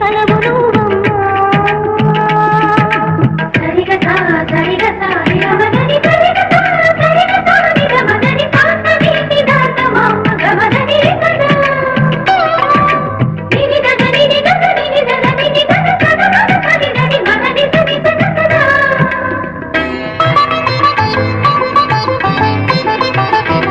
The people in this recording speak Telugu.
కలవు